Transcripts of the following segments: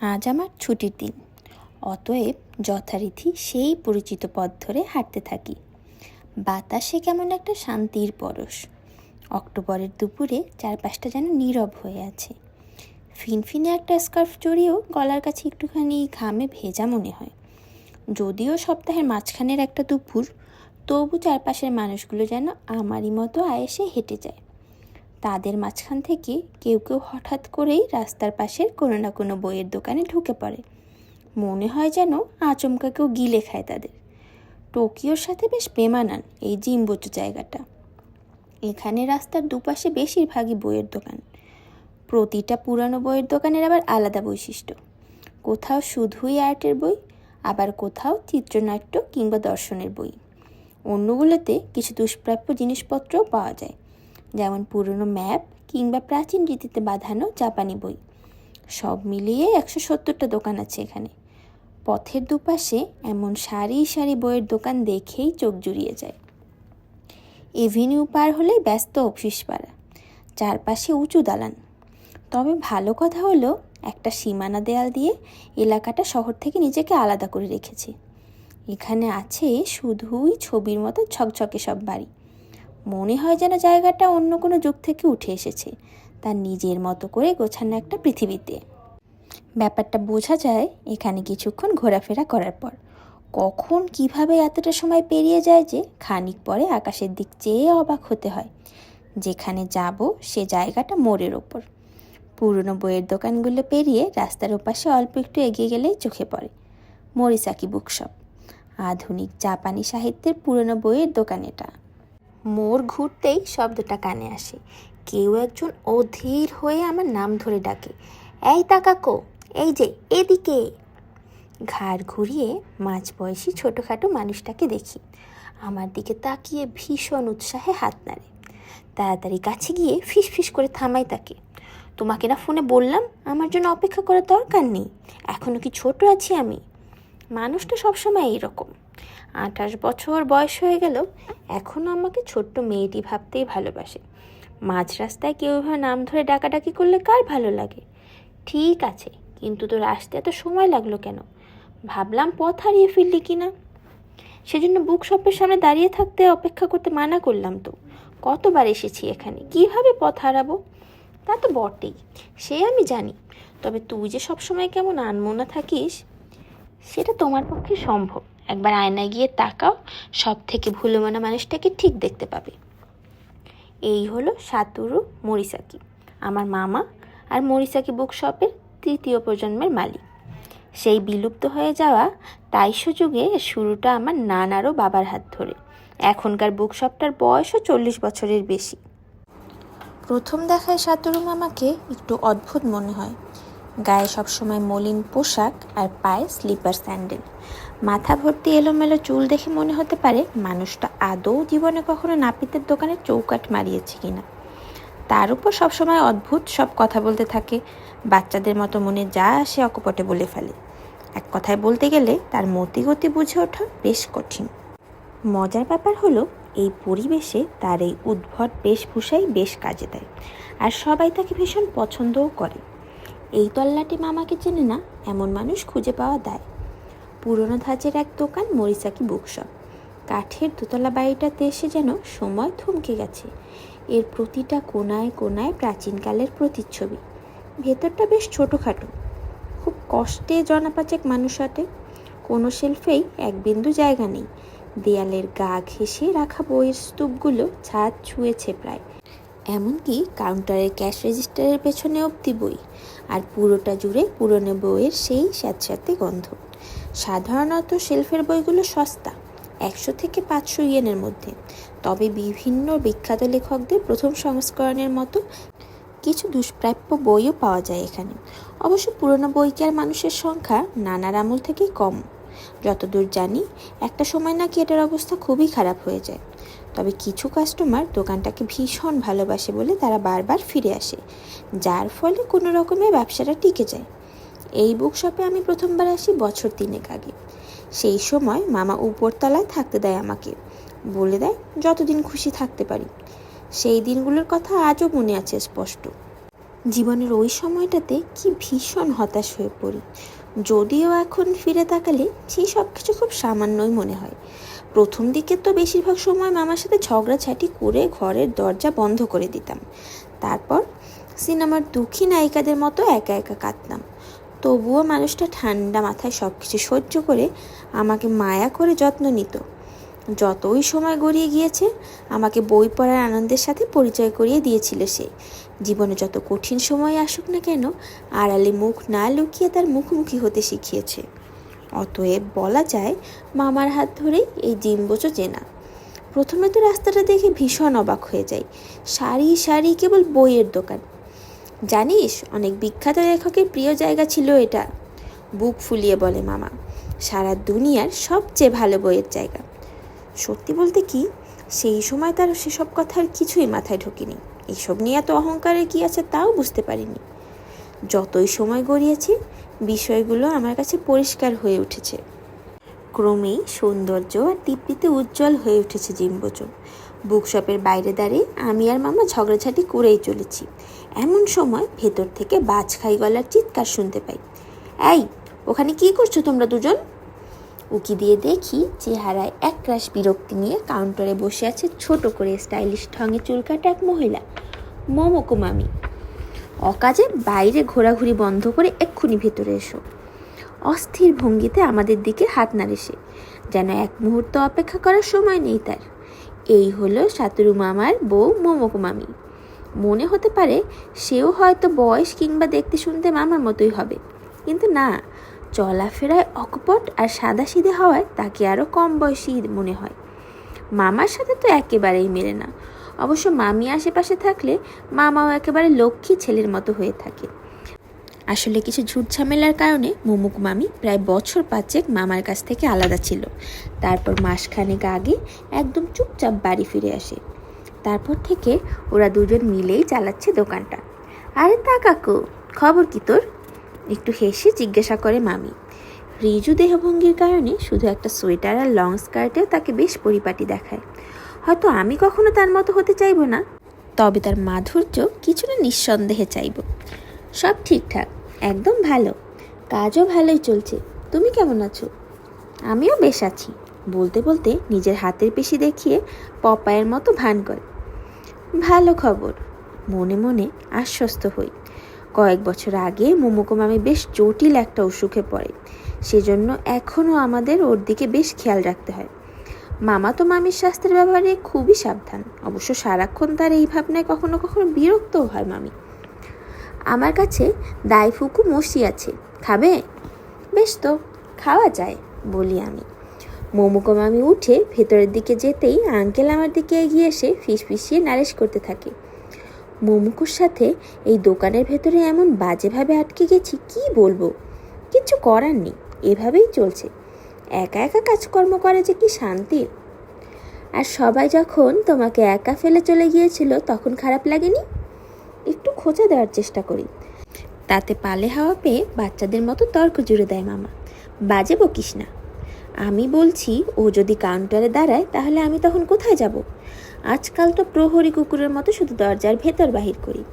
আজ আমার ছুটির দিন। অতএব যথারীতি সেই পরিচিত পথ ধরে হাঁটতে থাকি। বাতাসে কেমন একটা শান্তির পরশ। অক্টোবরের দুপুরে চারপাশটা যেন নীরব হয়ে আছে। ফিনফিনে একটা স্কার্ফ জড়িয়েও গলার কাছে একটুখানি ঘামে ভেজা মনে হয়। যদিও সপ্তাহের মাঝখানের একটা দুপুর, তবু চারপাশের মানুষগুলো যেন আমারই মতো আয়েসে হেঁটে যায়। তাদের মাঝখান থেকে কেউ কেউ হঠাৎ করেই রাস্তার পাশের কোনো না কোনো বইয়ের দোকানে ঢুকে পড়ে। মনে হয় যেন আচমকা কেউ গিলে খায় তাদের। টোকিওর সাথে বেশ বেমানান এই জিম্বোচো জায়গাটা। এখানে রাস্তার দুপাশে বেশিরভাগই বইয়ের দোকান। প্রতিটা পুরানো বইয়ের দোকানের আবার আলাদা বৈশিষ্ট্য। কোথাও শুধুই আর্টের বই, আবার কোথাও চিত্রনাট্য কিংবা দর্শনের বই। অন্যগুলোতে কিছু দুষ্প্রাপ্য জিনিসপত্রও পাওয়া যায়। যেমন পুরনো ম্যাপ কিংবা প্রাচীন রীতিতে বাঁধানো জাপানি বই। সব মিলিয়ে একশো সত্তরটা দোকান আছে এখানে। পথের দুপাশে এমন সারি সারি বইয়ের দোকান দেখেই চোখ জুড়িয়ে যায়। এভিনিউ পার হলে ব্যস্ত অফিস পাড়া। চারপাশে উঁচু দালান। তবে ভালো কথা হলো, একটা সীমানা দেয়াল দিয়ে এলাকাটা শহর থেকে নিজেকে আলাদা করে রেখেছে। এখানে আছে শুধুই ছবির মতো ঝকঝকে সব বাড়ি। মনে হয় যেন জায়গাটা অন্য কোনো যুগ থেকে উঠে এসেছে। তার নিজের মতো করে গোছানো একটা পৃথিবীতে। ব্যাপারটা বোঝা যায় এখানে কিছুক্ষণ ঘোরাফেরা করার পর। কখন, কীভাবে এতটা সময় পেরিয়ে যায় যে খানিক পরে আকাশের দিক চেয়ে অবাক হতে হয়। যেখানে যাব সে জায়গাটা মোড়ের ওপর। পুরনো বইয়ের দোকানগুলো পেরিয়ে রাস্তার ওপাশে অল্প একটু এগিয়ে গেলেই চোখে পড়ে। Morisaki bookshop. আধুনিক জাপানি সাহিত্যের পুরনো বইয়ের দোকান এটা। মোড় ঘুরতেই শব্দটা কানে আসে। কেউ একজন অধীর হয়ে আমার নাম ধরে ডাকে, এই তাকাকো, এই যে, এদিকে। ঘাড় ঘুরিয়ে মাঝ বয়সী ছোটোখাটো মানুষটাকে দেখি। আমার দিকে তাকিয়ে ভীষণ উৎসাহে হাত নাড়ে। তাড়াতাড়ি কাছে গিয়ে ফিস ফিস করে থামাই তাকে। তোমাকে না ফোনে বললাম, আমার জন্য অপেক্ষা করার দরকার নেই। এখনও কি ছোট আছি আমি? মানুষটা সবসময় এইরকম। আঠাশ বছর বয়স হয়ে গেল এখনও আমাকে ছোট্ট মেয়েটি ভাবতেই ভালোবাসে। মাঝ রাস্তায় কেউ এভাবে নাম ধরে ডাকাডাকি করলে কার ভালো লাগে? ঠিক আছে, কিন্তু তোর আসতে এত সময় লাগল কেন? ভাবলাম পথ হারিয়ে ফিরলি কি না সেজন্য বুক শপের সামনে দাঁড়িয়ে থাকতে অপেক্ষা করতে মানা করলাম তো। কতবার এসেছি এখানে? কীভাবে পথ হারাবো? তা তো বটেই, সে আমি জানি। তবে তুই যে সবসময় কেমন আনমোনা থাকিস, সেটা তোমার পক্ষে সম্ভব। একবার আয়নায় গিয়ে তাকাও সব থেকে ভুলোমানা মানুষটাকে ঠিক দেখতে পাবে। এই হলো সাতুরু মরিসাকি, আমার মামা আর মরিসাকি বুকশপের তৃতীয় প্রজন্মের মালিক। সেই বিলুপ্ত হয়ে যাওয়া তাইশো যুগে শুরুটা আমার নানারও বাবার হাত ধরে। এখনকার বুকশপটার বয়সও চল্লিশ বছরের বেশি। প্রথম দেখায় সাতুরু মামাকে একটু অদ্ভুত মনে হয়। গায়ে সবসময় মলিন পোশাক আর পায়ে স্লিপার স্যান্ডেল মাথা ভর্তি এলোমেলো চুল দেখে মনে হতে পারে মানুষটা আদৌ জীবনে কখনো নাপিতের দোকানে চৌকাট মারিয়েছে কিনা। তার উপর সবসময় অদ্ভুত সব কথা বলতে থাকে। বাচ্চাদের মতো মনে যা আসে অকপটে বলে ফেলে। এক কথায় বলতে গেলে তার মতিগতি বুঝে ওঠা বেশ কঠিন। মজার ব্যাপার হলো, এই পরিবেশে তার এই উদ্ভট বেশভূষাই বেশ কাজে দেয় আর সবাই তাকে ভীষণ পছন্দও করে। এই তল্লাটি মামাকে চেনে না, এমন মানুষ খুঁজে পাওয়া দায়। পুরনো ধাঁচের এক দোকান মরিসাকি বুকশপ। কাঠের দোতলা বাড়িটাতে এসে যেন সময় থমকে গেছে। এর প্রতিটা কোনায় কোনায় প্রাচীনকালের প্রতিচ্ছবি। ভেতরটা বেশ ছোটোখাটো। খুব কষ্টে জনাপাচেক মানুষ আটে কোনো শেলফেই এক বিন্দু জায়গা নেই। দেয়ালের গা ঘেঁষে রাখা বইয়ের স্তূপগুলো ছাদ ছুঁয়েছে প্রায়। এমনকি কাউন্টারের ক্যাশ রেজিস্টারের পেছনে অবধি বই। আর পুরোটা জুড়ে পুরনো বইয়ের সেই স্যাঁতস্যাঁতে গন্ধ। সাধারণত শেলফের বইগুলো সস্তা, একশো থেকে পাঁচশো ইয়েনের মধ্যে। তবে বিভিন্ন বিখ্যাত লেখকদের প্রথম সংস্করণের মতো কিছু দুষ্প্রাপ্য বইও পাওয়া যায় এখানে। অবশ্য পুরনো বইকার মানুষের সংখ্যা নানার আমল থেকেই কম। যতদূর জানি, একটা সময় নাকি এটার অবস্থা খুবই খারাপ হয়ে যায়। তবে কিছু কাস্টমার দোকানটাকে ভীষণ ভালোবাসে বলে তারা বারবার ফিরে আসে, যার ফলে কোনো রকমের ব্যবসাটা টিকে যায়। এই বুকশপে আমি প্রথমবার আসি বছর তিনেক আগে। সেই সময় মামা উপরতলায় থাকতে দেয় আমাকে। বলে দেয়, যতদিন খুশি থাকতে পারি। সেই দিনগুলোর কথা আজও মনে আছে স্পষ্ট। জীবনের ওই সময়টাতে কি ভীষণ হতাশ হয়ে পড়ি। যদিও এখন ফিরে তাকালে সেই সব কিছু খুব সামান্যই মনে হয়। প্রথম দিকে তো বেশিরভাগ সময় মামার সাথে ঝগড়াঝাটি করে ঘরের দরজা বন্ধ করে দিতাম। তারপর সিনেমার দুঃখী নায়িকাদের মতো একা একা কাঁদতাম। তবুও মানুষটা ঠান্ডা মাথায় সব কিছু সহ্য করে আমাকে মায়া করে যত্ন নিত। যতই সময় গড়িয়ে গিয়েছে, আমাকে বই পড়ার আনন্দের সাথে পরিচয় করিয়ে দিয়েছিল সে। জীবনে যত কঠিন সময় আসুক না কেন, আড়ালে মুখ না লুকিয়ে তার মুখোমুখি হতে শিখিয়েছে। অতএব বলা যায়, মামার হাত ধরেই এই জিম্বোচো চেনা। প্রথমে তো রাস্তাটা দেখে ভীষণ অবাক হয়ে যাই সারি সারি কেবল বইয়ের দোকান। জানিস, অনেক বিখ্যাত লেখকের প্রিয় জায়গা ছিল এটা। বুক ফুলিয়ে বলে মামা, সারা দুনিয়ার সবচেয়ে ভালো বইয়ের জায়গা। সত্যি বলতে কি, সেই সময় তার সেসব কথার কিছুই মাথায় ঢোকেনি। এসব নিয়ে এত অহংকারের কি আছে তাও বুঝতে পারিনি। যতই সময় গড়িয়েছে, বিষয়গুলো আমার কাছে পরিষ্কার হয়ে উঠেছে। ক্রমেই সৌন্দর্য আর দীপ্তিতে উজ্জ্বল হয়ে উঠেছে জিম্বোচো বুকশপের বাইরে দাঁড়িয়ে আমি আর মামা ঝগড়াঝাটি করেই চলেছি। এমন সময় ভেতর থেকে বাজ খাই গলার চিৎকার শুনতে পাই। এই, ওখানে কি করছ তোমরা দুজন? উকি দিয়ে দেখি চেহারায় একরাশ বিরক্তি নিয়ে কাউন্টারে বসে আছে ছোট করে স্টাইলিশ ঢঙে চুল কাটা এক মহিলা, মমকো মামি। অকাজে বাইরে ঘোরাঘুরি বন্ধ করে এক্ষুনি ভেতরে এসো। অস্থির ভঙ্গিতে আমাদের দিকে হাত নাড়ে সে, যেন এক মুহূর্ত অপেক্ষা করার সময় নেই তার। এই হলো সাতুরু মামার বউ মোমকো মামি। মনে হতে পারে সেও হয়তো বয়স কিংবা দেখতে শুনতে মামার মতোই হবে। কিন্তু না, চলাফেরায় অকপট আর সাদা সিধে হওয়ায় তাকে আরও কম বয়সী মনে হয়। মামার সাথে তো একেবারেই মেলে না। অবশ্য মামি আশেপাশে থাকলে মামাও একেবারে লক্ষ্মী ছেলের মতো হয়ে থাকে। আসলে কিছু ঝুট ঝামেলার কারণে মুমুক মামি প্রায় বছর পাঁচেক মামার কাছ থেকে আলাদা ছিল। তারপর মাসখানেক আগে একদম চুপচাপ বাড়ি ফিরে আসে। তারপর থেকে ওরা দুজন মিলেই চালাচ্ছে দোকানটা। আরে তা কাকু, খবর কি তোর? একটু হেসে জিজ্ঞাসা করে মামি। রিজু দেহভঙ্গির কারণে শুধু একটা সোয়েটার আর লং স্কার্টেও তাকে বেশ পরিপাটি দেখায়। হয়তো আমি কখনো তার মতো হতে চাইব না। তবে তার মাধুর্য কিছুটা নিঃসন্দেহে চাইব। সব ঠিকঠাক। একদম ভালো। কাজও ভালোই চলছে। তুমি কেমন আছো? আমিও বেশ আছি। বলতে বলতে নিজের হাতের পেশি দেখিয়ে পপায়ের মতো ভান করে। ভালো খবর। মনে মনে আশ্বস্ত হই। কয়েক বছর আগে মোমোকো মামি বেশ জটিল একটা অসুখে পড়ে। সেজন্য এখনও আমাদের ওর দিকে বেশ খেয়াল রাখতে হয়। মামা তো মামির স্বাস্থ্যের ব্যাপারে খুবই সাবধান। অবশ্য সারাক্ষণ তার এই ভাবনায় কখনো কখনো বিরক্তও হয় মামি। আমার কাছে দাইফুকু মসি আছে। খাবে? বেশ তো, খাওয়া যায়, বলি আমি। মোমোকো মামি উঠে ভেতরের দিকে যেতেই আঙ্কেল আমার দিকে এগিয়ে এসে ফিসফিসিয়ে নালিশ করতে থাকে। মোমুকুর সাথে এই দোকানের ভেতরে এমন বাজেভাবে আটকে গেছি, কি বলব? কিচ্ছু করার নেই, এভাবেই চলছে। একা একা কাজকর্ম করে যে কি শান্তি? আর সবাই যখন তোমাকে একা ফেলে চলে গিয়েছিল, তখন খারাপ লাগেনি? একটু খোঁজা দেওয়ার চেষ্টা করি। তাতে পালে হাওয়া পেয়ে বাচ্চাদের মতো তর্ক জুড়ে দেয় মামা। বাজে বকিস না। আমি বলছি, ও যদি কাউন্টারে দাঁড়ায়, তাহলে আমি তখন কোথায় যাব? আজকাল তো প্রহরী কুকুরের মতো শুধু দরজার ভেতর বাহির করি।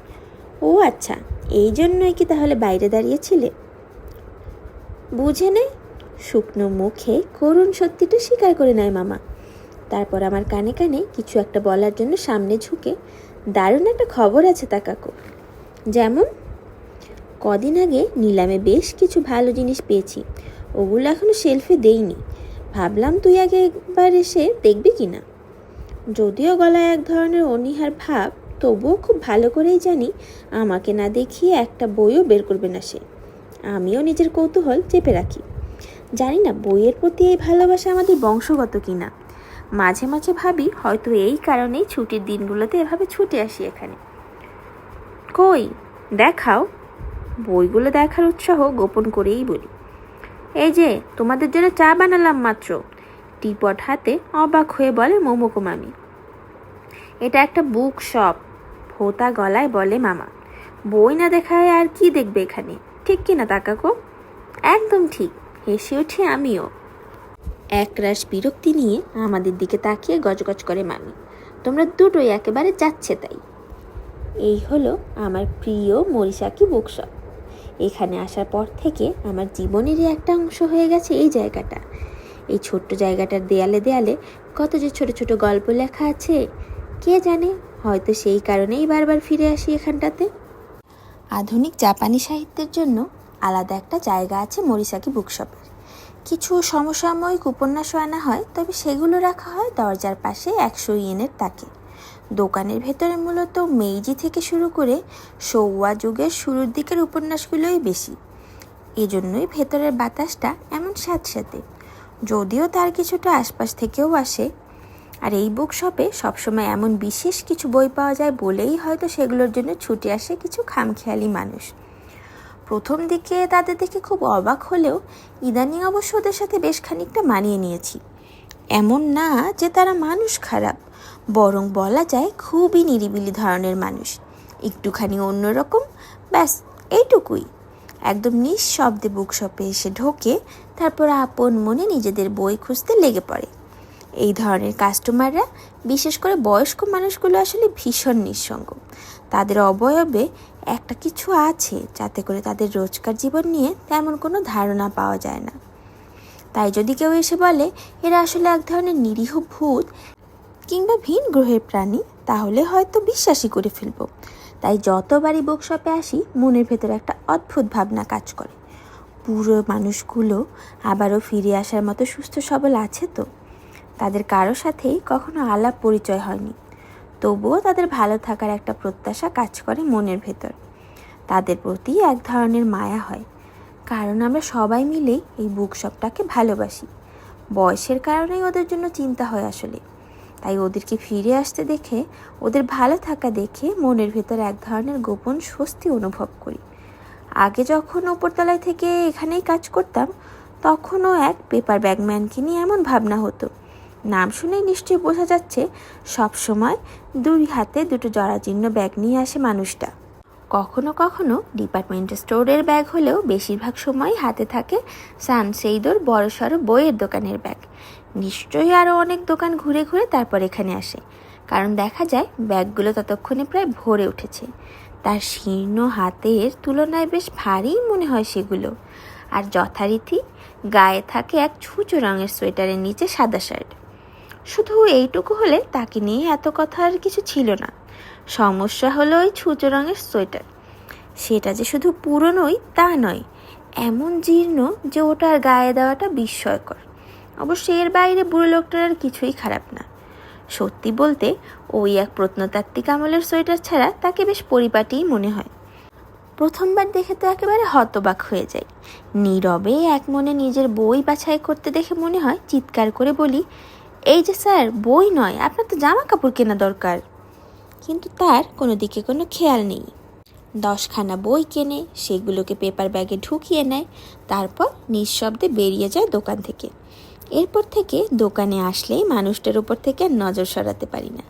ও আচ্ছা এই জন্যই কি তাহলে বাইরে দাঁড়িয়েছিলে? বুঝে নে, শুকনো মুখে করুণ সত্যিটা স্বীকার করে নেয় মামা। তারপর আমার কানে কানে কিছু একটা বলার জন্য সামনে ঝুঁকে দারুণ একটা খবর আছে তা কাকু। যেমন, কদিন আগে নিলামে বেশ কিছু ভালো জিনিস পেয়েছি, ওগুলো এখনও শেলফে দেইনি। ভাবলাম তুই আগে একবার এসে দেখবি কি না। যদিও গলায় এক ধরনের অনীহার ভাব, তবুও খুব ভালো করেই জানি আমাকে না দেখিয়ে একটা বইও বের করবে না সে। আমিও নিজের কৌতূহল চেপে রাখি। জানি না বইয়ের প্রতি এই ভালোবাসা আমাদের বংশগত কিনা। মাঝে মাঝে ভাবি হয়তো এই কারণেই ছুটির দিনগুলোতে এভাবে ছুটে আসি এখানে। কই, দেখাও। বইগুলো দেখার উৎসাহ গোপন করেই বলি। এই যে, তোমাদের জন্য চা বানালাম মাত্র। টিপট হাতে অবাক হয়ে বলে মোমোকো মামি। এটা একটা বুক শপ ভোতা গলায় বলে মামা। বই না দেখায় আর কি দেখবে এখানে? ঠিক কি না তাকাকো? একদম ঠিক, হেসে উঠি আমিও। একরাশ বিরক্তি নিয়ে আমাদের দিকে তাকিয়ে গজগজ করে, মামি, তোমরা দুটোই একেবারে যাচ্ছে তাই। এই হলো আমার প্রিয় মরিসাকি বুকশপ। এখানে আসার পর থেকে আমার জীবনেরই একটা অংশ হয়ে গেছে এই জায়গাটা। এই ছোট্ট জায়গাটার দেয়ালে দেয়ালে কত যে ছোট ছোট গল্প লেখা আছে, কে জানে, হয়তো সেই কারণেই বারবার ফিরে আসি এখানটাতে। আধুনিক জাপানি সাহিত্যের জন্য আলাদা একটা জায়গা আছে মরিসাকি বুকশপের। কিছু সমসাময়িক উপন্যাসও আনা হয়, তবে সেগুলো রাখা হয় দরজার পাশে একশো ইয়েনের তাকে। দোকানের ভেতরে মূলত মেইজি থেকে শুরু করে সৌয়া যুগের শুরুর দিকের উপন্যাসগুলোই বেশি। এজন্যই ভেতরের বাতাসটা এমন স্যাঁতস্যাঁতে। যদিও তার কিছুটা আশপাশ থেকেও আসে, আর এই বুক শপে সবসময় এমন বিশেষ কিছু বই পাওয়া যায় বলেই হয়তো সেগুলোর জন্য ছুটে আসে কিছু খামখেয়ালি মানুষ। প্রথম দিকে তাদের দেখে খুব অবাক হলেও ইদানিং অবশ্য ওদের সাথে বেশ খানিকটা মানিয়ে নিয়েছি। এমন না যে তারা মানুষ খারাপ, বরং বলা যায় খুবই নিরিবিলি ধরনের মানুষ। একটুখানি অন্যরকম, ব্যাস, এইটুকুই। একদম নিঃশব্দে বুকশপে এসে ঢোকে, তারপর আপন মনে নিজেদের বই খুঁজতে লেগে পড়ে। এই ধরনের কাস্টমাররা, বিশেষ করে বয়স্ক মানুষগুলো আসলে ভীষণ নিঃসঙ্গ। তাদের অবয়বে একটা কিছু আছে যাতে করে তাদের রোজকার জীবন নিয়ে তেমন কোনো ধারণা পাওয়া যায় না। তাই যদি কেউ এসে বলে, এরা আসলে এক ধরনের নিরীহ ভূত কিংবা ভিন গ্রহের প্রাণী, তাহলে হয়তো বিশ্বাসই করে ফেলব। তাই যতবারই বুকশপে আসি, মনের ভেতরে একটা অদ্ভুত ভাবনা কাজ করে। পুরো মানুষগুলো আবারও ফিরে আসার মতো সুস্থ সবল আছে তো? তাদের কারও সাথেই কখনো আলাপ পরিচয় হয়নি। তবুও তাদের ভালো থাকার একটা প্রত্যাশা কাজ করে মনের ভেতর। তাদের প্রতি এক ধরনের মায়া হয়। কারণ আমরা সবাই মিলেই এই বুকশপটাকে ভালোবাসি। বয়সের কারণেই ওদের জন্য চিন্তা হয় আসলে। তাই ওদেরকে ফিরে আসতে দেখে, ওদের ভালো থাকা দেখে মনের ভেতর এক ধরনের গোপন স্বস্তি অনুভব করি। আগে যখন ওপরতলায় থেকে এখানেই কাজ করতাম, তখনও এক পেপার ব্যাগম্যানকে নিয়ে এমন ভাবনা হতো। নাম শুনেই নিশ্চয়ই বোঝা যাচ্ছে, সব সময় দুই হাতে দুটো জরাজীর্ণ ব্যাগ নিয়ে আসে মানুষটা। কখনো কখনো ডিপার্টমেন্ট স্টোরের ব্যাগ হলেও বেশিরভাগ সময় হাতে থাকে সানসেইদোর বড়সড় বইয়ের দোকানের ব্যাগ। নিশ্চয়ই আরও অনেক দোকান ঘুরে ঘুরে তারপর এখানে আসে। কারণ দেখা যায়, ব্যাগগুলো ততক্ষণে প্রায় ভরে উঠেছে। তার শীর্ণ হাতের তুলনায় বেশ ভারী মনে হয় সেগুলো। আর যথারীতি গায়ে থাকে এক ছুঁচো রঙের সোয়েটারের নিচে সাদা শার্ট। শুধু এইটুকু হলে তাকে নিয়ে এত কথা আর কিছু ছিল না। সমস্যা হলো ওই ছুঁচো রঙের সোয়েটার। সেটা যে শুধু পুরনোই তা নয়, এমন জীর্ণ যে ওটার গায়ে দেওয়াটা বিস্ময়কর। অবশ্য এর বাইরে বুড়ো লোকটার আর কিছুই খারাপ না। সত্যি বলতে, ওই এক প্রত্নতাত্ত্বিক আমলের সোয়েটার ছাড়া তাকে বেশ পরিপাটিই মনে হয়। প্রথমবার দেখে তো একেবারে হতবাক হয়ে যায়। নীরবে এক মনে নিজের বই বাছাই করতে দেখে মনে হয়, চিৎকার করে বলি এই যে স্যার, বই নয়, আপনার তো জামা কাপড় কেনা দরকার। কিন্তু তার কোনো দিকে কোনো খেয়াল নেই। দশখানা বই কেনে, সেগুলোকে পেপার ব্যাগে ঢুকিয়ে নেয়, তারপর নিঃশব্দে বেরিয়ে যায় দোকান থেকে। এরপর থেকে দোকানে আসলেই মানুষটার উপর থেকে নজর সরাতে পারি না।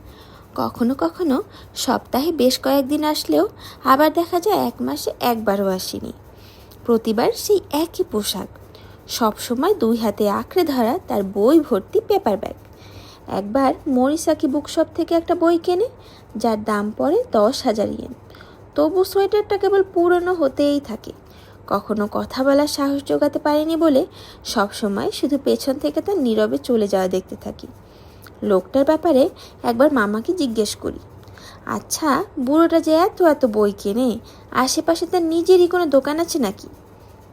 কখনো কখনো সপ্তাহে বেশ কয়েকদিন আসলেও আবার দেখা যায় এক মাসে একবারও আসেনি। প্রতিবার সেই একই পোশাক সবসময় দুই হাতে আঁকড়ে ধরা তার বই ভর্তি পেপার ব্যাগ একবার মরিসাকি বুকশপ থেকে একটা বই কেনে, যার দাম পড়ে দশ হাজার ইয়েন তবু সোয়েটারটা কেবল পুরনো হতেই থাকে। কখনো কথা বলার সাহস জোগাতে পারেনি বলে সবসময় শুধু পেছন থেকে তার নীরবে চলে যাওয়া দেখতে থাকি। লোকটার ব্যাপারে একবার মামাকে জিজ্ঞেস করি আচ্ছা বুড়োটা যে এত এত বই কেনে, আশেপাশে তার নিজেরই কোনো দোকান আছে নাকি?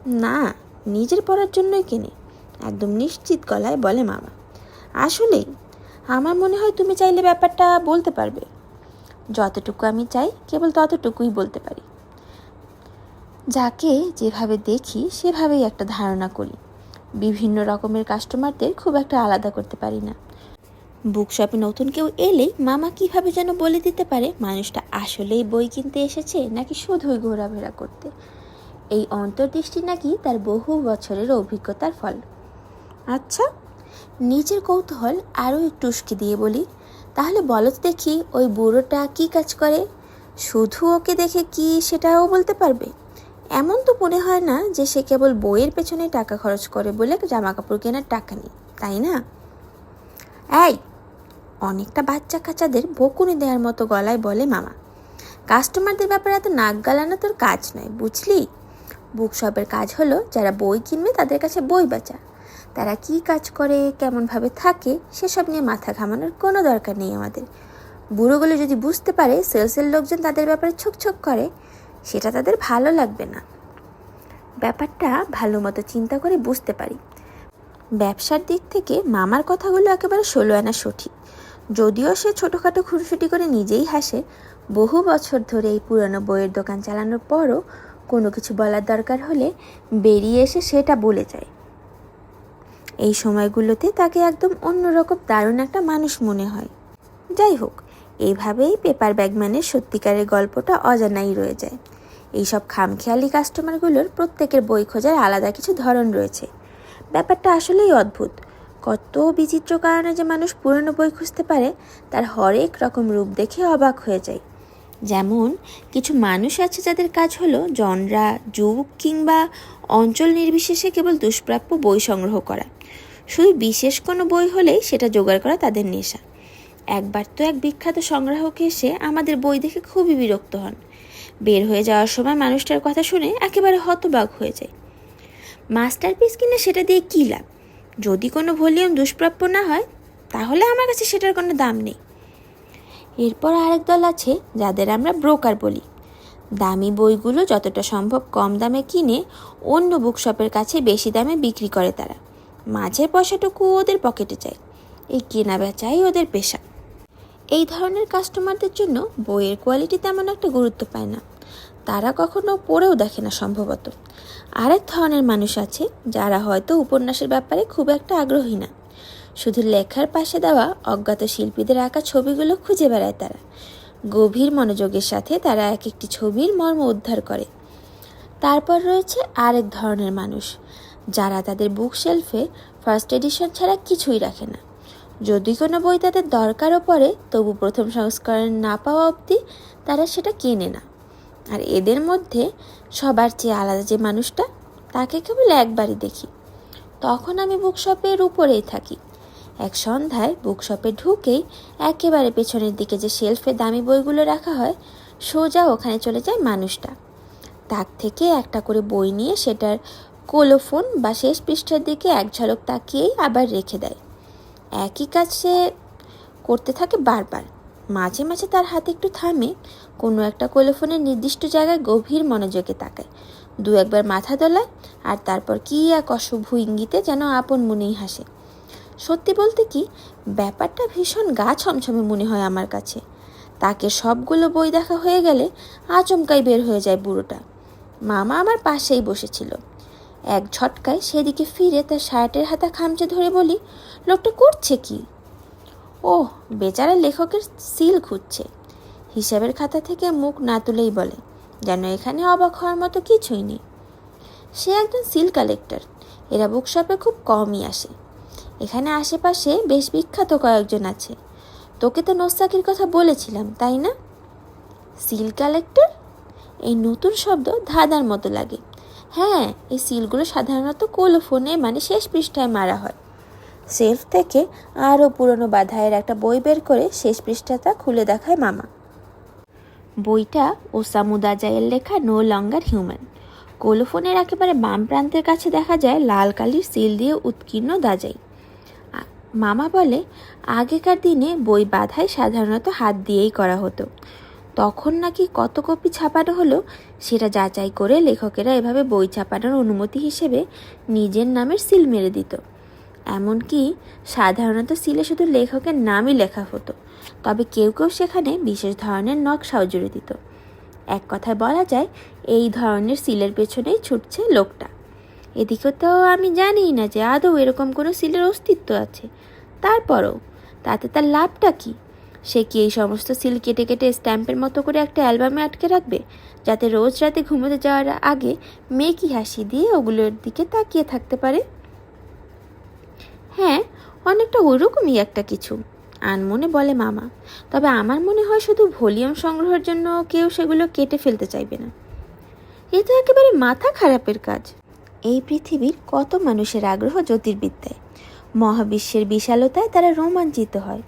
না নিজের পড়ার জন্যই কেনে। একদম নিশ্চিত গলায় বলে মামা। আসলেই আমার মনে হয় তুমি চাইলে ব্যাপারটা বলতে পারবে। যতটুকু আমি চাই, কেবল ততটুকুই বলতে পারি। যাকে যেভাবে দেখি, সেভাবেই একটা ধারণা করি। বিভিন্ন রকমের কাস্টমারদের খুব একটা আলাদা করতে পারি না। বুকশপে নতুন কেউ এলেই মামা কীভাবে যেন বলে দিতে পারে, মানুষটা আসলেই বই কিনতে এসেছে, নাকি শুধুই ঘোরাফেরা করতে? এই অন্তর্দৃষ্টি নাকি তার বহু বছরের অভিজ্ঞতার ফল। আচ্ছা নিজের কৌতূহল আরও একটু উস্কি দিয়ে বলি। তাহলে বলো দেখি, ওই বুড়োটা কি কাজ করে? শুধু ওকে দেখে কি সেটাও বলতে পারবে? এমন তো মনে হয় না যে সে কেবল বইয়ের পেছনে টাকা খরচ করে বলে জামা কাপড় কেনার টাকা নেই, তাই না? এই, অনেকটা বাচ্চা কাচ্চাদের বকুনি দেওয়ার মতো গলায় বলে মামা। কাস্টমারদের ব্যাপারে এত নাক গালানো তোর কাজ নয়, বুঝলি? বুক শপের কাজ হলো যারা বই কিনবে তাদের কাছে বই বেচা। তারা কি কাজ করে, কেমনভাবে থাকে, সেসব নিয়ে মাথা ঘামানোর কোনো দরকার নেই আমাদের। বুড়োগুলো যদি বুঝতে পারে সেলসের লোকজন তাদের ব্যাপারে ছোক ছোক করে, সেটা তাদের ভালো লাগবে না। ব্যাপারটা ভালো মতো চিন্তা করে বুঝতে পারি। ব্যবসার দিক থেকে মামার কথাগুলো একেবারে ষোলো আনা সঠিক। যদিও সে ছোটোখাটো খুঁটিসুটি করে নিজেই হাসে, বহু বছর ধরে এই পুরনো বইয়ের দোকান চালানোর পরও কোনো কিছু বলার দরকার হলে বেরিয়ে এসে সেটা বলে যায়। এই সময়গুলোতে তাকে একদম অন্যরকম দারুণ একটা মানুষ মনে হয়। যাই হোক এইভাবেই পেপার ব্যাগম্যানের সত্যিকারের গল্পটা অজানাই রয়ে যায়। এইসব খামখেয়ালি কাস্টমারগুলোর প্রত্যেকের বই খোঁজার আলাদা কিছু ধরন রয়েছে। ব্যাপারটা আসলেই অদ্ভুত। কত বিচিত্র কারণে যে মানুষ পুরনো বই খুঁজতে পারে, তার হরেক রকম রূপ দেখে অবাক হয়ে যায়। যেমন, কিছু মানুষ আছে যাদের কাজ হলো জনরা যুগ কিংবা অঞ্চল নির্বিশেষে কেবল দুষ্প্রাপ্য বই সংগ্রহ করা। শুধু বিশেষ কোনো বই হলেই সেটা জোগাড় করা তাদের নেশা। একবার তো এক বিখ্যাত সংগ্রাহক এসে আমাদের বই দেখে খুবই বিরক্ত হন। বের হয়ে যাওয়ার সময় মানুষটার কথা শুনে একেবারে হতবাক হয়ে যায়। মাস্টারপিস কিনে সেটা দিয়ে কী লাভ? যদি কোনো ভলিউম দুষ্প্রাপ্য না হয়, তাহলে আমার কাছে সেটার কোনো দাম নেই। এরপর আরেক দল আছে যাদের আমরা ব্রোকার বলি। দামি বইগুলো যতটা সম্ভব কম দামে কিনে অন্য বুকশপের কাছে বেশি দামে বিক্রি করে তারা। মাঝের পয়সাটুকু ওদের পকেটে যায়। এই কেনা বেচাই ওদের পেশা। এই ধরনের কাস্টমারদের জন্য বইয়ের কোয়ালিটি তেমন একটা গুরুত্ব পায় না। তারা কখনো পড়েও দেখে না সম্ভবত। আরেক ধরনের মানুষ আছে যারা হয়তো উপন্যাসের ব্যাপারে খুব একটা আগ্রহী না। শুধু লেখার পাশে দেওয়া অজ্ঞাত শিল্পীদের আঁকা ছবিগুলো খুঁজে বেড়ায় তারা। গভীর মনোযোগের সাথে তারা এক একটি ছবির মর্ম উদ্ধার করে। তারপর রয়েছে আরেক ধরনের মানুষ, যারা তাদের বুক শেলফে ফার্স্ট এডিশন ছাড়া কিছুই রাখে না। যদি কোনো বই তাদের দরকারও পড়ে, তবু প্রথম সংস্করণ না পাওয়া অবধি তারা সেটা কেনে না। আর এদের মধ্যে সবার চেয়ে আলাদা যে মানুষটা, তাকে কেবল একবারই দেখি। তখন আমি বুকশপের উপরেই থাকি। এক সন্ধ্যায় বুকশপে ঢুকেই একেবারে পেছনের দিকে যে শেলফে দামি বইগুলো রাখা হয়, সোজা ওখানে চলে যায় মানুষটা। তাক থেকে একটা করে বই নিয়ে সেটার কোলোফোন বা শেষ পৃষ্ঠার দিকে এক ঝলক তাকিয়েই আবার রেখে দেয়। একই কাজ সে করতে থাকে বারবার। মাঝে মাঝে তার হাতে একটু থামে, কোনো একটা কোলোফোনের নির্দিষ্ট জায়গায় গভীর মনোযোগে তাকায়। দু একবার মাথা দোলায় আর তারপর কী এক অশুভ ইঙ্গিতে যেন আপন মনেই হাসে। সত্যি বলতে কি, ব্যাপারটা ভীষণ গা ছমছমে মনে হয় আমার কাছে। তাকে সবগুলো বই দেখা হয়ে গেলে আচমকাই বের হয়ে যায় বুড়োটা। মামা আমার পাশেই বসেছিল। এক ঝটকায় সেদিকে ফিরে তার শার্টের হাতা খামচে ধরে বলি, লোকটা করছে কি? ও বেচারা লেখকের সিল খুঁজছে। হিসাবের খাতা থেকে মুখ না তুলেই বলে, যেন এখানে অবাক হওয়ার মতো কিছুই নেই। সে একজন সিল কালেক্টর। এরা বুকশপে খুব কমই আসে। এখানে আশেপাশে বেশ বিখ্যাত কয়েকজন আছে। তোকে তো নোসাকির কথা বলেছিলাম, তাই না? Seal collector? এই নতুন শব্দ ধাঁধার মতো লাগে। হ্যাঁ এই সিলগুলো সাধারণত কোলোফোনে মানে শেষ পৃষ্ঠায় মারা হয়। সেলফ থেকে আরও পুরনো বাধায়ের একটা বই বের করে শেষ পৃষ্ঠাটা খুলে দেখায় মামা। বইটা ওসামু দাজাইয়ের লেখা নো লঙ্গার হিউম্যান। কোলোফোনের একেবারে বাম প্রান্তের কাছে দেখা যায় লাল কালির সিল দিয়ে উৎকীর্ণ দাজাই। মামা বলে, আগেকার দিনে বই বাধাই সাধারণত হাত দিয়েই করা হতো। তখন নাকি কত কপি ছাপানো হলো, সেটা যাচাই করে লেখকেরা এভাবে বই ছাপানোর অনুমতি হিসেবে নিজের নামের সিল মেরে দিত। এমনকি সাধারণত সিলে শুধু লেখকের নামই লেখা হতো, তবে কেউ কেউ সেখানে বিশেষ ধরনের নকশাও জুড়ে দিত। এক কথায় বলা যায়, এই ধরনের সিলের পেছনেই ছুটছে লোকটা। এদিকে তো আমি জানিই না যে আদৌ এরকম কোনো সিলের অস্তিত্ব আছে। তারপরও, তাতে তার লাভটা কি? সে কি এই সমস্ত সিল কেটে কেটে স্ট্যাম্পের মতো করে একটা অ্যালবামে আটকে রাখবে, যাতে রোজ রাতে ঘুমোতে যাওয়ার আগে মেকি হাসি দিয়ে ওগুলোর দিকে তাকিয়ে থাকতে পারে? হ্যাঁ অনেকটা ওরকমই একটা কিছু, আনমনে বলে মামা। তবে আমার মনে হয় শুধু ভলিউম সংগ্রহের জন্য কেউ সেগুলো কেটে ফেলতে চাইবে না। এ তো একেবারে মাথা খারাপের কাজ। এই পৃথিবীর কত মানুষের আগ্রহ জ্যোতির্বিদ্যায়। মহাবিশ্বের বিশালতায় তারা রোমাঞ্চিত হয়।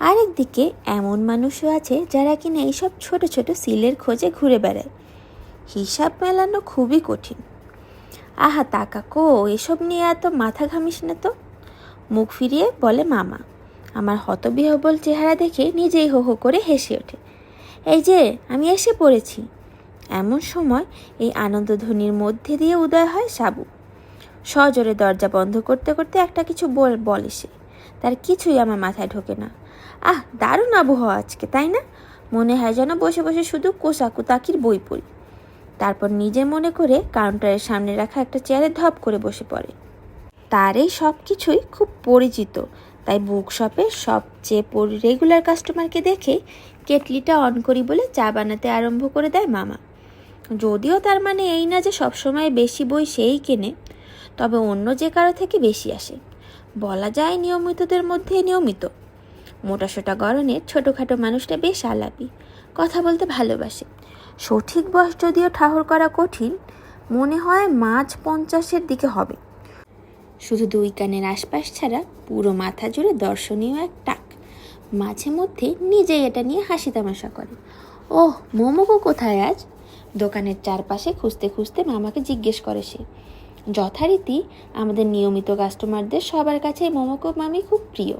আরেকদিকে এমন মানুষও আছে যারা কিনা এইসব ছোট ছোট সিলের খোঁজে ঘুরে বেড়ায়। হিসাব মেলানো খুবই কঠিন। আহা তা তাকাকো, এসব নিয়ে এত মাথা ঘামিস না তো? মুখ ফিরিয়ে বলে মামা, আমার হতবিহবল চেহারা দেখে নিজেই হো হো করে হেসে ওঠে। এই যে, আমি এসে পড়েছি। এমন সময় এই আনন্দধ্বনির মধ্যে দিয়ে উদয় হয় সাবু। সজোরে দরজা বন্ধ করতে করতে একটা কিছু বল, বলে সে। তার কিছুই আমার মাথায় ঢোকে না। আহ, দারুণ আবহাওয়া আজকে, তাই না? মনে হয় যেন বসে বসে শুধু কোসাকু তাকির বই পড়ি। তারপর নিজে মনে করে কাউন্টারের সামনে রাখা একটা চেয়ারে ধপ করে বসে পড়ে। তার এই সব কিছুই খুব পরিচিত, তাই বুক শপের সবচেয়ে রেগুলার কাস্টমারকে দেখে কেটলিটা অন করি বলে চা বানাতে আরম্ভ করে দেয় মামা। যদিও তার মানে এই না যে সবসময় বেশি বই সেই কেনে, তবে অন্য যে কারও থেকে বেশি আসে। বলা যায় নিয়মিতদের মধ্যে নিয়মিত। মোটাসোটা গরনের ছোটোখাটো মানুষটা বেশ আলাপি, কথা বলতে ভালোবাসে। সঠিক বয়স যদিও ঠাহর করা কঠিন, মনে হয় মাঝ পঞ্চাশের দিকে হবে। শুধু দুই কানের আশপাশ ছাড়া পুরো মাথা জুড়ে দর্শনীয় এক টাক। মাঝে মধ্যে নিজেই এটা নিয়ে হাসি তামাশা করে। ওহ মোমোকো কোথায় আজ? দোকানের চারপাশে খুঁজতে খুঁজতে মামাকে জিজ্ঞেস করে সে। যথারীতি আমাদের নিয়মিত কাস্টমারদের সবার কাছে মোমোকো মামি খুব প্রিয়।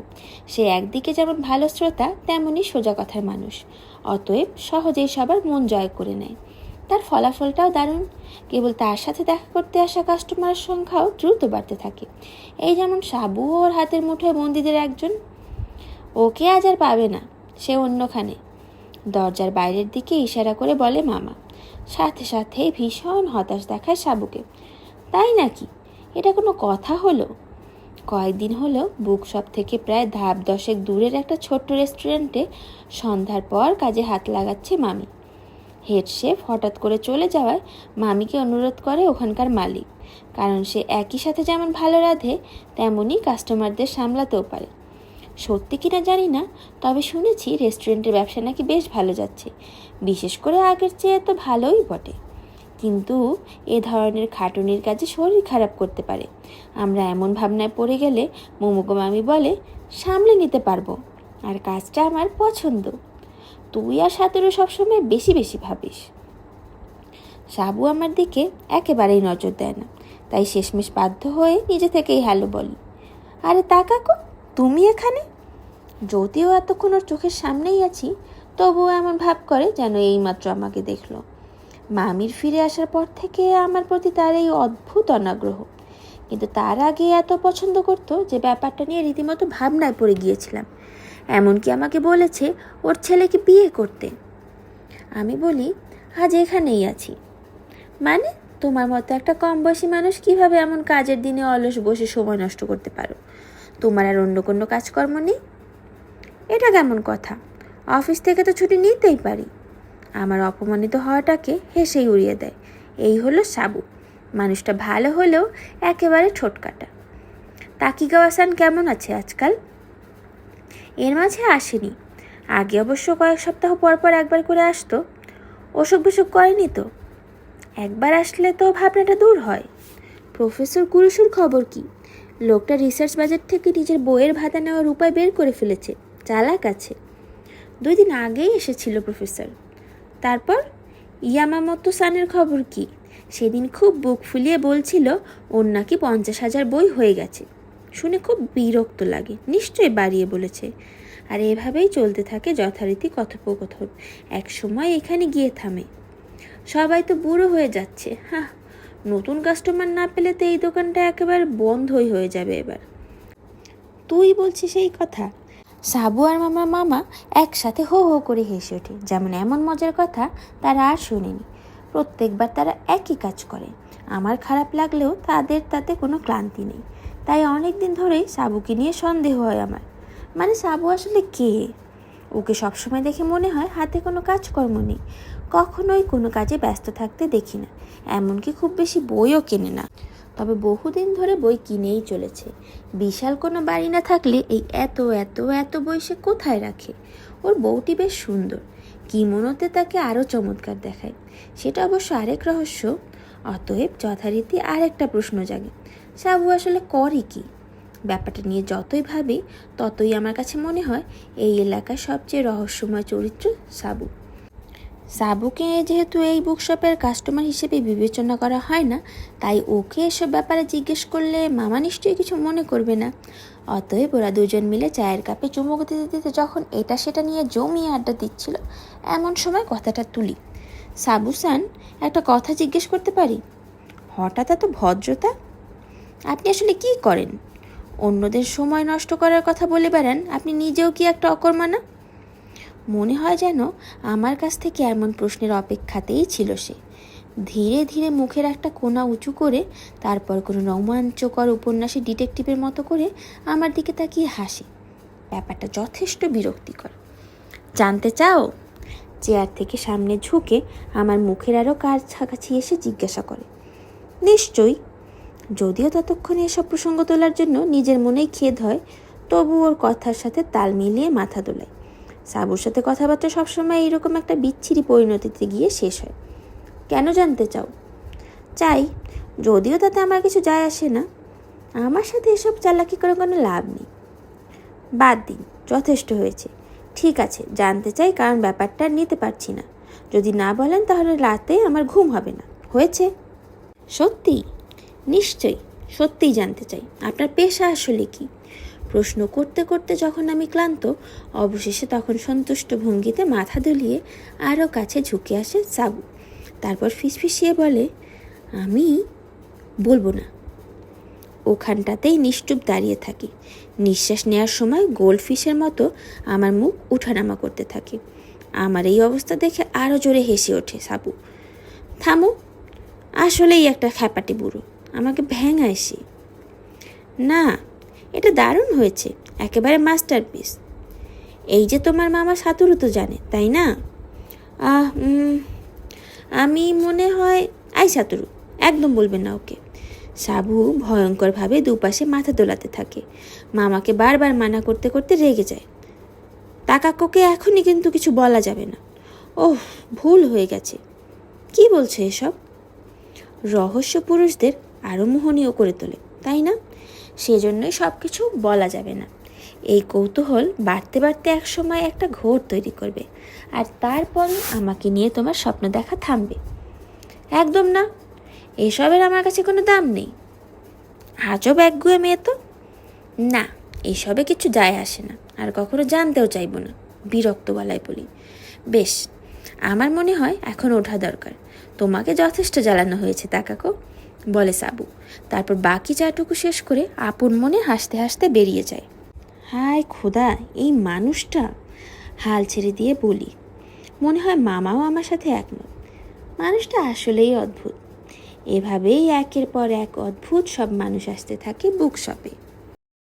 সে একদিকে যেমন ভালো শ্রোতা তেমনই সোজা কথার মানুষ। অতএব সহজেই সবার মন জয় করে নেয়। তার ফলাফলটাও দারুণ। কেবল তার সাথে দেখা করতে আসা কাস্টমারের সংখ্যাও দ্রুত বাড়তে থাকে। এই যেমন সাবু ওর হাতের মুঠোয় বন্দীদের একজন। ওকে আজ আর পাবে না, সে অন্যখানে। দরজার বাইরের দিকে ইশারা করে বলে মামা সাথে সাথে ভীষণ হতাশ দেখায় সাবুকে। তাই নাকি? এটা কোনো কথা হলো? কয়েকদিন হলো বুকশপ থেকে প্রায় ধাপ দশেক দূরের একটা ছোট্ট রেস্টুরেন্টে সন্ধ্যার পর কাজে হাত লাগাচ্ছে মামি। হেড শেফ হঠাৎ করে চলে যাওয়ায় মামিকে অনুরোধ করে ওখানকার মালিক, কারণ সে একই সাথে যেমন ভালো রাঁধে, তেমনই কাস্টমারদের সামলাতেও পারে। সত্যি কিনা জানি না, তবে শুনেছি রেস্টুরেন্টের ব্যবসা নাকি বেশ ভালো যাচ্ছে। বিশেষ করে আগের চেয়ে তো ভালোই বটে। কিন্তু এ ধরনের খাটুনির কাজে শরীর খারাপ করতে পারে। আমরা এমন ভাবনায় পড়ে গেলে মোমোগো মামি বলে, সামলে নিতে পারব। আর কাজটা আমার পছন্দ। তুই আর সাতেরও সবসময় বেশি বেশি ভাবিস। সাবু আমার দিকে একেবারেই নজর দেয় না। তাই শেষমেশ বাধ্য হয়ে নিজে থেকেই হ্যালো বলি, আরে তা কাকু, তুমি এখানে? যদিও এতক্ষণ ওর চোখের সামনেই আছি, তবুও এমন ভাব করে যেন এইমাত্র আমাকে দেখল। মামির ফিরে আসার পর থেকে আমার প্রতি তার এই অদ্ভুত অনাগ্রহ। কিন্তু তার আগে এত পছন্দ করতো যে ব্যাপারটা নিয়ে রীতিমতো ভাবনায় পড়ে গিয়েছিলাম। এমনকি আমাকে বলেছে, ওর ছেলেকে বিয়ে করতে। আমি বলি, আজ এখানেই আছি। মানে তোমার মতো একটা কম বয়সী মানুষ কীভাবে এমন কাজের দিনে অলস বসে সময় নষ্ট করতে পারো? তোমার আর অন্য কোনো কাজকর্ম নেই? এটা কেমন কথা? অফিস থেকে তো ছুটি নিতেই পারি। আমার অপমানিত হওয়াটাকে হেসেই উড়িয়ে দেয়। এই হলো সাবু। মানুষটা ভালো হলেও একেবারে ঠোঁটকাটা তাকিগাওয়াসান কেমন আছে আজকাল? এর মাঝে আসেনি। আগে অবশ্য কয়েক সপ্তাহ পর পর একবার করে আসতো। অসুখ বিসুখ করেনি তো? একবার আসলে তো ভাবনাটা দূর হয়। প্রফেসর কুরুশুর খবর কি? লোকটা রিসার্চ বাজেট থেকে নিজের বইয়ের ভাতা নেওয়ার উপায় বের করে ফেলেছে। চালাক আছে। দুই দিন আগেই এসেছিল প্রফেসর। তারপর ইয়ামামতো সানের খবর কি? সেদিন খুব বুক ফুলিয়ে বলছিল, ওর নাকি পঞ্চাশ হাজার বই হয়ে গেছে। শুনে খুব বিরক্ত লাগে, নিশ্চয়ই বাড়িয়ে বলেছে। আর এভাবেই চলতে থাকে যথারীতি কথোপকথন। এক সময় এখানে গিয়ে থামে। সবাই তো বুড়ো হয়ে যাচ্ছে হ্যাঁ নতুন কাস্টমার না পেলে তো এই দোকানটা একেবারে বন্ধই হয়ে যাবে এবার। তুই বলছিস সেই কথা? সাবু আর মামার মামা একসাথে হো হো করে হেসে ওঠে। যেমন এমন মজার কথা তারা আর শোনেনি। প্রত্যেকবার তারা একই কাজ করে। আমার খারাপ লাগলেও তাদের তাতে কোনো ক্লান্তি নেই। তাই অনেক দিন ধরেই সাবুকে নিয়ে সন্দেহ হয় আমার। মানে সাবু আসলে কে? ওকে সবসময় দেখে মনে হয় হাতে কোনো কাজকর্ম নেই। কখনোই কোনো কাজে ব্যস্ত থাকতে দেখি না। এমনকি খুব বেশি বইও কেনে না। তবে বহুদিন ধরে বই কিনেই চলেছে। বিশাল কোনো বাড়ি না থাকলে এই এত এত এত বই সে কোথায় রাখে? ওর বউটি বেশ সুন্দর। কিমনোতে তাকে আরও চমৎকার দেখায়। সেটা অবশ্য আরেক রহস্য। অতএব যথারীতি আরেকটা প্রশ্ন জাগে। সাবু আসলে করে কি? ব্যাপারটা নিয়ে যতই ভাবি, ততই আমার কাছে মনে হয়, এই এলাকার সবচেয়ে রহস্যময় চরিত্র সাবু। সাবুকে যেহেতু এই বুকশপের কাস্টমার হিসেবে বিবেচনা করা হয় না, তাই ওকে এসব ব্যাপারে জিজ্ঞেস করলে মামা নিশ্চয়ই কিছু মনে করবে না। অতএব ওরা দুজন মিলে চায়ের কাপে চুমুক দিতে দিতে যখন এটা সেটা নিয়ে জমিয়ে আড্ডা দিচ্ছিল, এমন সময় কথাটা তুলি। সাবুসান একটা কথা জিজ্ঞেস করতে পারি? হঠাৎ এত ভদ্রতা? আপনি আসলে কি করেন? অন্যদের সময় নষ্ট করার কথা বলে বেড়ান, আপনি নিজেও কি একটা অকর্মা না? মনে হয় যেন আমার কাছ থেকে এমন প্রশ্নের অপেক্ষাতেই ছিল সে। ধীরে ধীরে মুখের একটা কোণা উঁচু করে, তারপর কোনো রোমাঞ্চকর উপন্যাসে ডিটেকটিভের মতো করে আমার দিকে তাকিয়ে হাসে। ব্যাপারটা যথেষ্ট বিরক্তিকর। জানতে চাও? চেয়ার থেকে সামনে ঝুঁকে আমার মুখের আরও কাছাকাছি এসে জিজ্ঞাসা করে। নিশ্চয়ই। যদিও ততক্ষণে এসব প্রসঙ্গ তোলার জন্য নিজের মনেই খেদ হয়, তবু ওর কথার সাথে তাল মিলিয়ে মাথা দোলায়। সাবুর সাথে কথাবার্তা সবসময় এইরকম একটা বিচ্ছিরি পরিণতিতে গিয়ে শেষ হয়। কেন জানতে চাও? চাই, যদিও তাতে আমার কিছু যায় আসে না। আমার সাথে এসব চালাকি করে কোনো লাভ নেই। বাদ দিন, যথেষ্ট হয়েছে। ঠিক আছে, জানতে চাই কারণ ব্যাপারটা নিতে পারছি না। যদি না বলেন তাহলে রাতে আমার ঘুম হবে না। হয়েছে? সত্যি? নিশ্চয়ই। সত্যিই জানতে চাই। আপনার পেশা আসলে কি? প্রশ্ন করতে করতে যখন আমি ক্লান্ত, অবশেষে তখন সন্তুষ্ট ভঙ্গিতে মাথা দুলিয়ে আরও কাছে ঝুঁকে আসে সাবু। তারপর ফিসফিসিয়ে বলে, আমি বলব না। ওখানটাতেই নিশ্চুপ দাঁড়িয়ে থাকি। নিঃশ্বাস নেওয়ার সময় গোল্ডফিশের মতো আমার মুখ উঠানামা করতে থাকে। আমার এই অবস্থা দেখে আরও জোরে হেসে ওঠে সাবু। থামো, আসলেই একটা খ্যাপাটি বুড়ো। আমাকে ভেঙায় সে। না এটা দারুণ হয়েছে, একেবারে মাস্টারপিস এই যে তোমার মামা সাঁতুরু তো জানে, তাই না? আহ আমি মনে হয়, আই সাঁতুরু, একদম বলবেন না ওকে। সাবু ভয়ঙ্করভাবে দুপাশে মাথা দোলাতে থাকে। মামাকে বারবার মানা করতে করতে রেগে যায়। তাকাক্ককে এখনই কিন্তু কিছু বলা যাবে না। ওহ, ভুল হয়ে গেছে। কি বলছে এসব? রহস্য পুরুষদের আরও মোহনীয় করে তোলে, তাই না? সেজন্যই সব কিছু বলা যাবে না। এই কৌতূহল বাড়তে বাড়তে একসময় একটা ঘোর তৈরি করবে আর তারপরে আমাকে নিয়ে তোমার স্বপ্ন দেখা থামবে। একদম না। এসবের আমার কাছে কোনো দাম নেই। আজব একগুয়ে মেয়ে তো। না, এসবে কিছু যায় আসে না, আর কখনো জানতেও চাইব না বিরক্ত গলায় বলি। বেশ, আমার মনে হয় এখন ওঠা দরকার। তোমাকে যথেষ্ট জ্বালানো হয়েছে তাকাকো বলে সাবু। তারপর বাকি চাটুকু শেষ করে আপন মনে হাসতে হাসতে বেরিয়ে যায়। হায় খোদা, এই মানুষটা। হাল ছেড়ে দিয়ে বলি, মনে হয় মামাও আমার সাথে একমত। মানুষটা আসলেই অদ্ভুত। এভাবেই একের পর এক অদ্ভুত সব মানুষ আসতে থাকে বুক শপে